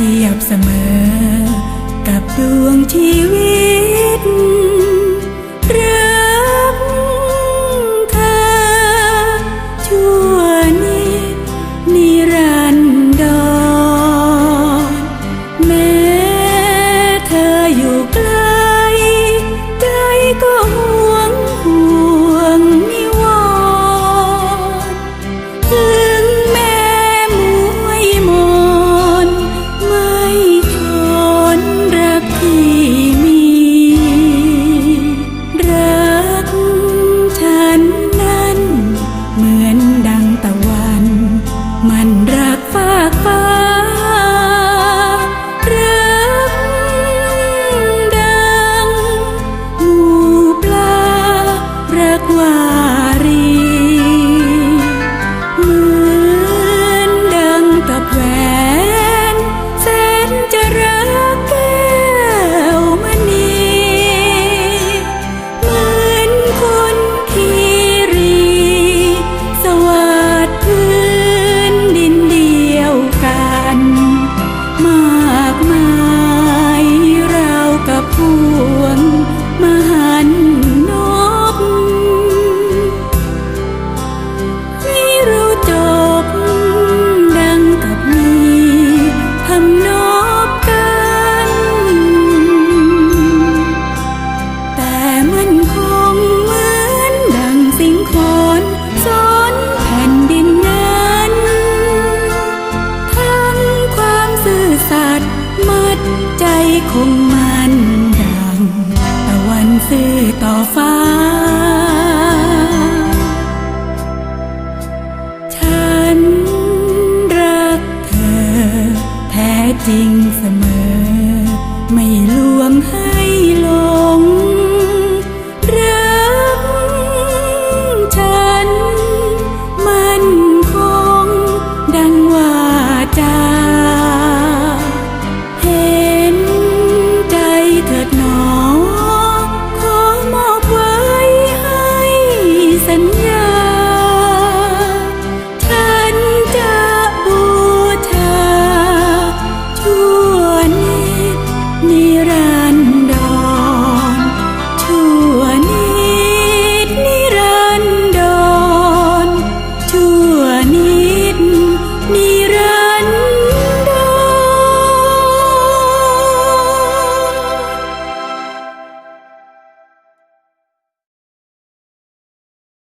ทียบเสมอ กับดวงชีวิต คงมันดังตะวันสื่อต่อฟ้า ฉันรักเธอ แท้จริงเสมอ ไม่ลวงให้